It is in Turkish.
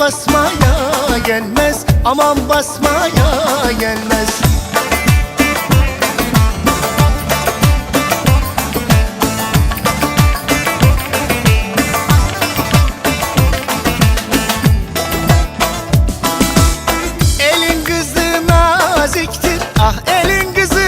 basmaya gelmez Aman basmaya gelmez. Elin kızı naziktir ah elin